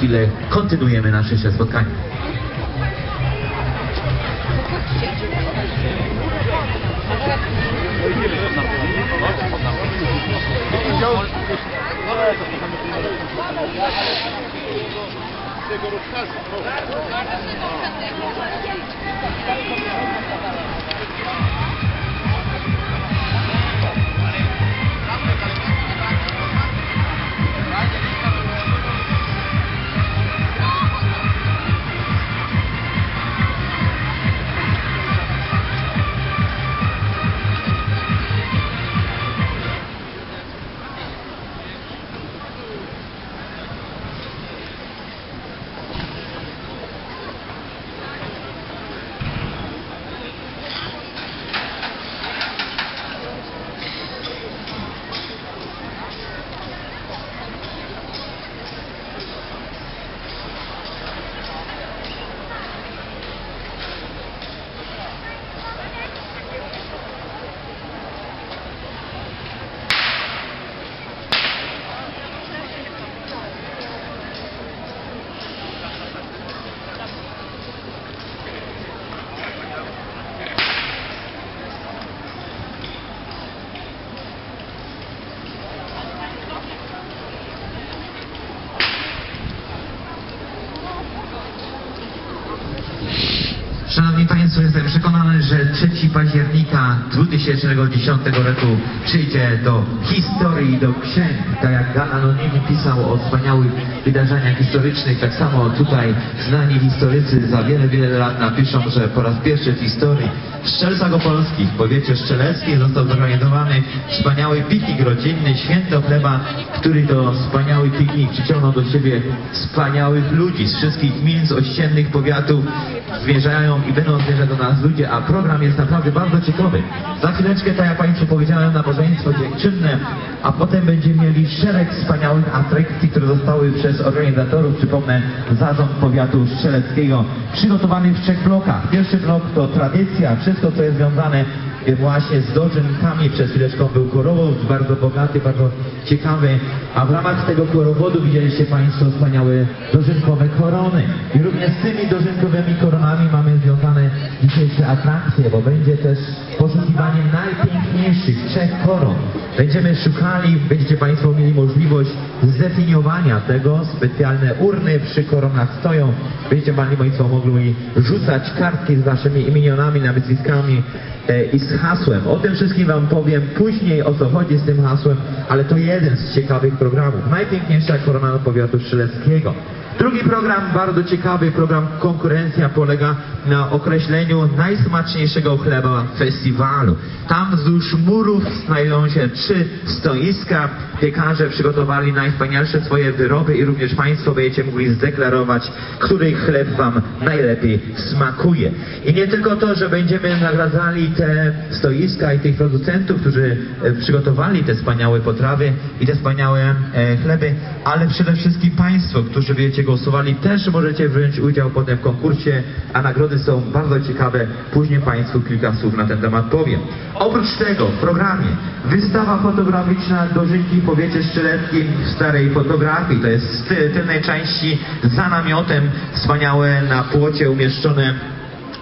chwilę kontynuujemy nasze spotkanie. Szanowni 3 października 2010 roku przyjdzie do historii, do księg. Tak jak Dan Anonimi pisał o wspaniałych wydarzeniach historycznych, tak samo tutaj znani historycy za wiele, wiele lat napiszą, że po raz pierwszy w historii w Strzelcach Opolskich, w powiecie strzeleckim został zorganizowany wspaniały piknik rodzinny, święto chleba, który to wspaniały piknik przyciągnął do siebie wspaniałych ludzi z wszystkich gmin, z ościennych powiatów. Zmierzają i będą zmierzać do nas ludzie, a program jest naprawdę bardzo ciekawy. Za chwileczkę, tak jak Państwu powiedziałem, nabożeństwo dziękczynne, a potem będziemy mieli szereg wspaniałych atrakcji, które zostały przez organizatorów, przypomnę, zarząd powiatu strzeleckiego, przygotowanych w trzech blokach. Pierwszy blok to tradycja, wszystko co jest związane właśnie z dożynkami. Przed chwileczką był korowód, bardzo bogaty, bardzo ciekawy, a w ramach tego korowodu widzieliście Państwo wspaniałe dożynkowe korony. I również z tymi dożynkowymi koronami mamy związane dzisiejsze atrakcje, bo będzie też poszukiwanie najpiękniejszych trzech koron. Będziemy szukali, będziecie Państwo mieli możliwość zdefiniowania tego. Specjalne urny przy koronach stoją. Będziecie Państwo mogli rzucać kartki z Waszymi imionami, nazwiskami e, i z hasłem. O tym wszystkim Wam powiem później, o co chodzi z tym hasłem, ale to jeden z ciekawych programów. Najpiękniejsza korona powiatu strzeleckiego. Drugi program, bardzo ciekawy program Konkurencja polega na określeniu najsmaczniejszego chleba festiwalu. Tam wzdłuż murów znajdują się trzy stoiska. Piekarze przygotowali najwspanialsze swoje wyroby i również Państwo będziecie mogli zdeklarować, który chleb Wam najlepiej smakuje. I nie tylko to, że będziemy nagradzali te stoiska i tych producentów, którzy e, przygotowali te wspaniałe potrawy i te wspaniałe e, chleby, ale przede wszystkim Państwo, którzy będziecie głosowali, też możecie wziąć udział potem w konkursie, a nagrody są bardzo ciekawe. Później Państwu kilka słów na ten temat powiem. Oprócz tego w programie wystawa fotograficzna Dożynki w powiecie strzeleckim w starej fotografii. To jest ty- tylnej części za namiotem wspaniałe na płocie umieszczone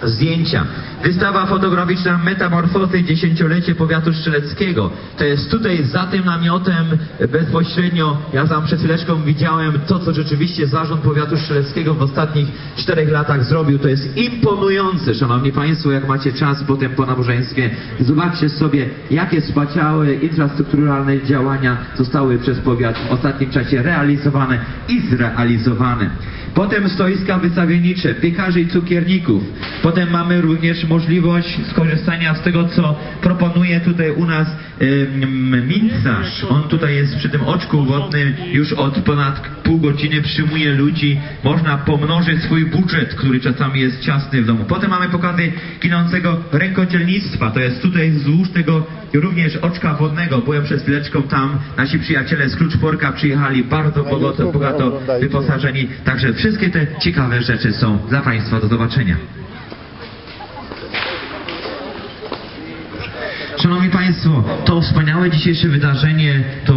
zdjęcia. Wystawa fotograficzna Metamorfozy dziesięciolecie powiatu strzeleckiego. To jest tutaj za tym namiotem bezpośrednio. Ja tam przed chwileczką widziałem to, co rzeczywiście zarząd powiatu strzeleckiego w ostatnich czterech latach zrobił. To jest imponujące, szanowni państwo, jak macie czas potem po nabożeństwie. Zobaczcie sobie, jakie wspaniałe infrastrukturalne działania zostały przez powiat w ostatnim czasie realizowane i zrealizowane. Potem stoiska wystawiennicze, piekarzy i cukierników. Potem mamy również możliwość skorzystania z tego, co proponuje tutaj u nas ym, mincarz. On tutaj jest przy tym oczku wodnym już od ponad pół godziny przyjmuje ludzi. Można pomnożyć swój budżet, który czasami jest ciasny w domu. Potem mamy pokazy ginącego rękodzielnictwa. To jest tutaj wzdłuż tego również oczka wodnego. Byłem przed chwileczką tam. Nasi przyjaciele z Kluczporka przyjechali bardzo bogato, bogato wyposażeni. Także wszystkie te ciekawe rzeczy są dla Państwa do zobaczenia. Szanowni Państwo, to wspaniałe dzisiejsze wydarzenie to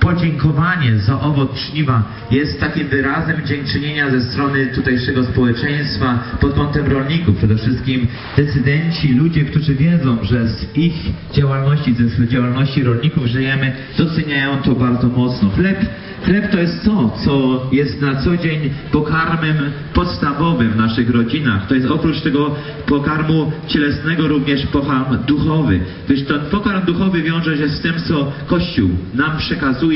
podziękowanie za owoc żniwa jest takim wyrazem dziękczynienia ze strony tutejszego społeczeństwa pod kątem rolników. Przede wszystkim decydenci, ludzie, którzy wiedzą, że z ich działalności, ze działalności rolników żyjemy, doceniają to bardzo mocno. Chleb, chleb to jest to, co jest na co dzień pokarmem podstawowym w naszych rodzinach. To jest oprócz tego pokarmu cielesnego również pokarm duchowy. Gdyż ten pokarm duchowy wiąże się z tym, co Kościół nam przekazuje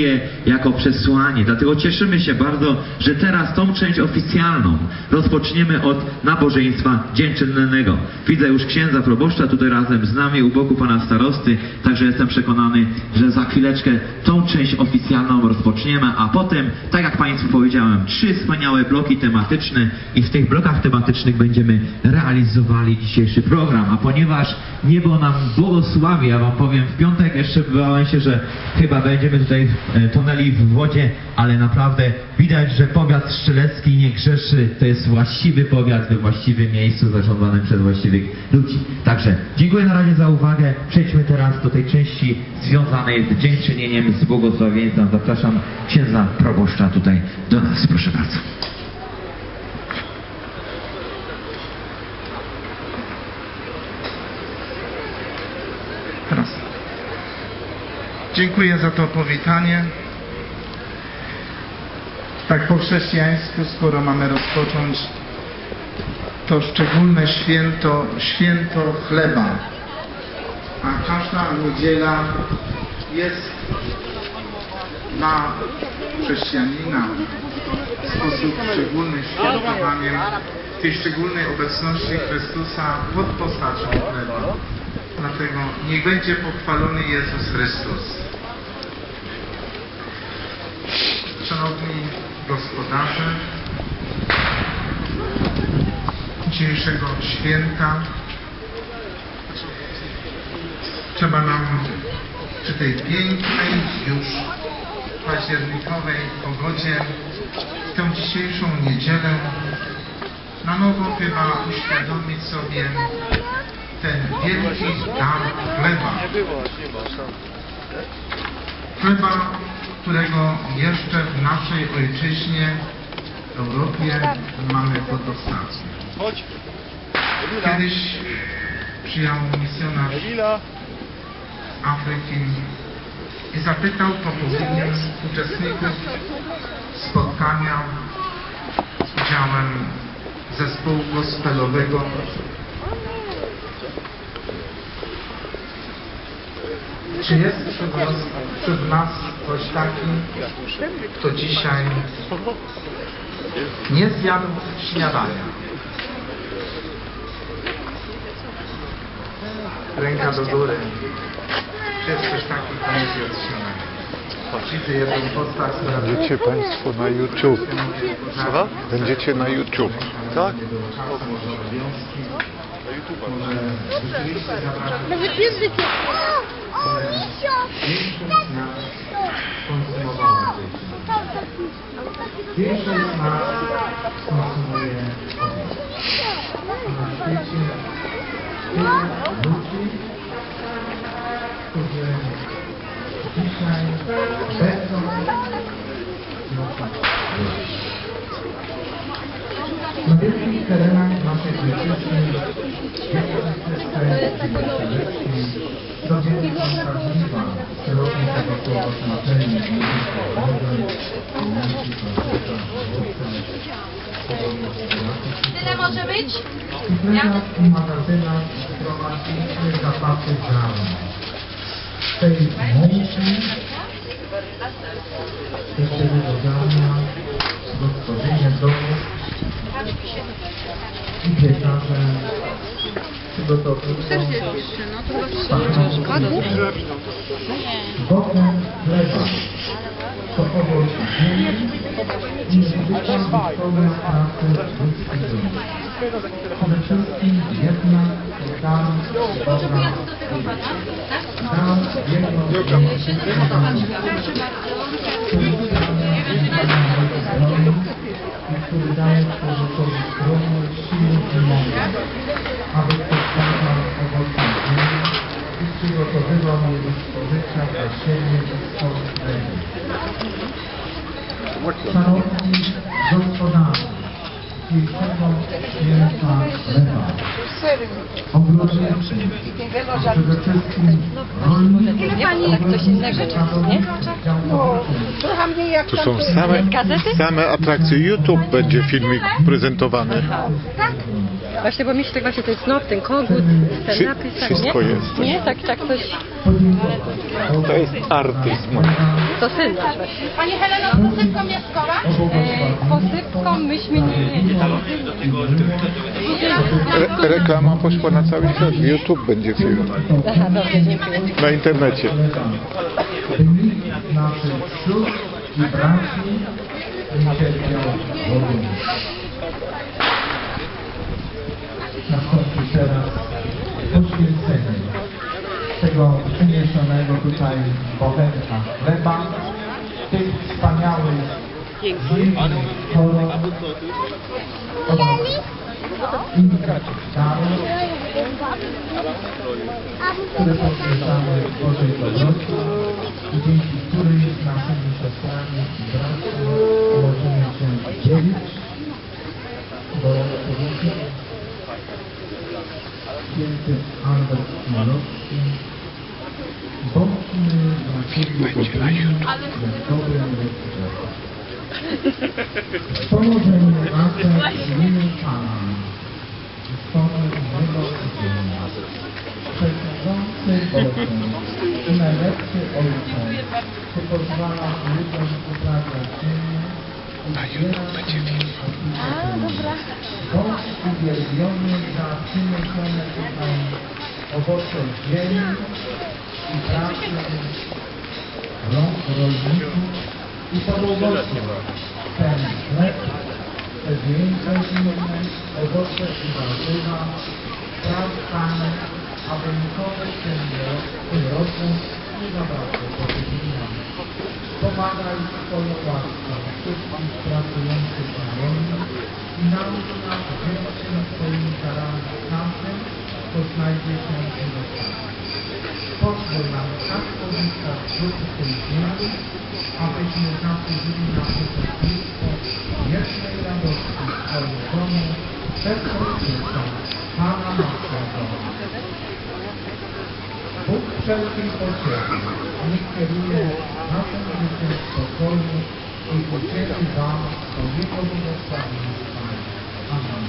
jako przesłanie. Dlatego cieszymy się bardzo, że teraz tą część oficjalną rozpoczniemy od nabożeństwa dziękczynnego. Widzę już księdza proboszcza tutaj razem z nami u boku pana starosty, także jestem przekonany, że za chwileczkę tą część oficjalną rozpoczniemy, a potem, tak jak Państwu powiedziałem, trzy wspaniałe bloki tematyczne i w tych blokach tematycznych będziemy realizowali dzisiejszy program. A ponieważ niebo nam błogosławi, ja Wam powiem, w piątek jeszcze bałem się, że chyba będziemy tutaj e, tonęli w wodzie, ale naprawdę widać, że powiat strzelecki nie grzeszy. To jest właściwy powiat we właściwym miejscu zarządzany przez właściwych ludzi. Także dziękuję na razie za uwagę. Przejdźmy teraz do tej części związanej z dziękczynieniem, z błogosławieństwem. Zapraszam księdza proboszcza tutaj do nas. Proszę bardzo. Teraz. Dziękuję za to powitanie. Tak po chrześcijańsku, skoro mamy rozpocząć to szczególne święto, święto chleba. A każda niedziela jest dla chrześcijanina w sposób szczególny świętowaniem tej szczególnej obecności Chrystusa pod postacią chleba. Dlatego niech będzie pochwalony Jezus Chrystus. Szanowni gospodarze dzisiejszego święta, trzeba nam przy tej pięknej już październikowej pogodzie tę dzisiejszą niedzielę na nowo chyba uświadomić sobie ten wielki dar chleba. Chleba, którego jeszcze w naszej ojczyźnie, w Europie mamy podostatnie. Chodź. Kiedyś przyjechał misjonarz Afryki i zapytał po południu uczestników spotkania z udziałem zespołu gospelowego Czy jest wśród nas, wśród nas ktoś taki, kto dzisiaj nie zjadł śniadania? Ręka do góry. Jest ktoś taki, postać, która Będziecie Państwo na YouTube. Słucham? Będziecie na YouTube. Tak? Nawet językiem. O, misio! Większość z nas konsumowała dzieci. Większość z nas konsumuje owoc. Na świecie Tyle może być? Ja? Magazyna prowadzi zapasy ziarna. W tej mączy jeszcze do ziarna do stworzenia dobrych 19, czego to było? 43, no to właśnie szkoda. Wokół lewa, to powoli i wypuszczam Przede wszystkim jedna, tam, dobra, tam, jedno, jedno, jedno, jedno, daje człowiekowi zdrowie, siłę i mądrość, aby przedstawiał owoce ziemi i przygotowywał je do spożycia dla siebie i swoich. Szanowni gospodarze dzisiejszego święta Lewa, ogrodnicy, a przede wszystkim rolnicy, Jak coś innego, nie? Trochę mniej jak Tu są same, same atrakcje. YouTube będzie filmik prezentowany. Właśnie, bo mi się tak właśnie ten snop, ten kogut, ten Wszy- napis, tak, wszystko nie? jest. Nie, tak, tak coś, To jest artyzm. to syn nasz. Pani Heleno, posypką mieszkowa? E, posypką myśmy nie... Re reklama poszła na cały świat. YouTube będzie film. Aha, dobrze, dziękuję. Na internecie. by nikt naszych sióstr i braci nie cierpiał tego przyniesionego tutaj bochenka chleba, tych wspaniałych zimnych darów, które potwierdzamy Bożej dobroci i dzięki którym z naszymi siostrami i braćmi możemy się dzielić, bo powiedział święty Albert Malowski podobni jak dobre drzewo. Położenie razem w imieniu Pana i ziemię. Wszechmogący Boże i najlepszy Ojcze, Ty pozwala ludziom uprawiać ziemię i zbierać z niej obfite Bądź uwielbiony za przyniesione tutaj owoce ziemi i pracy rąk rolników i pobłogosław ten chleb, te zwieńce zimne, owoce i warzywa, sprawdzamy, aby nikomu tym roku nie zabrakło pożywienia. Pomagaj swoją łaską wszystkich pracujących na rolni i naucz nas wdzięcznym swoimi darami każdym, kto znajdzie się w. Pozwól nam tak korzystać z duchu tej ziemi, abyśmy zasłużyli na uczestnictwo wiecznej radości w Twoim domu przez Chrystusa, Pana naszego. Bóg wszelkiej pociechy niech kieruje naszym życiem w spokoju i udzieli Wam do Jego błogosławieństwa. Amen.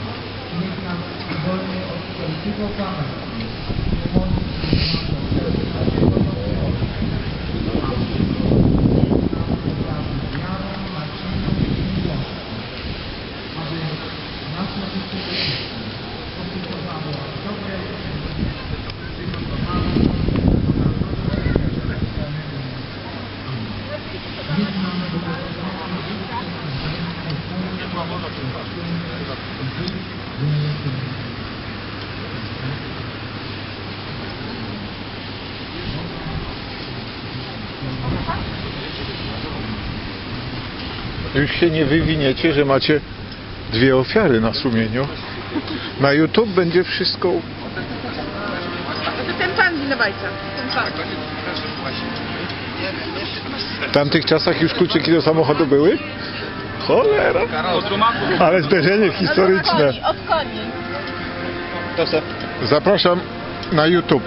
Niech nas wolnie od wszelkiego zamętu bądź naszą serca Jego wiarą, nadzieją i miłością, aby nasze życie posługiwało dobre przygotowane Niech nam błogosławi Już się nie wywiniecie, że macie dwie ofiary na sumieniu. Na YouTube będzie wszystko. Ten pan winowajca. Ten pan. W tamtych czasach już kluczyki do samochodu były? Cholera! Ale zderzenie historyczne. Od koni. Zapraszam na YouTube.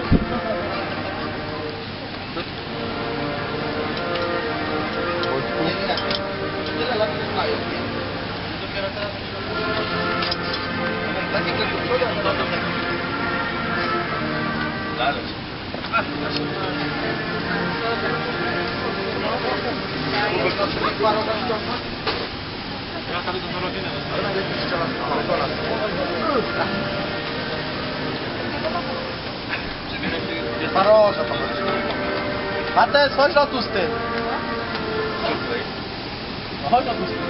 Parosa, Mates, chodź no tu z tym. No chodź tym.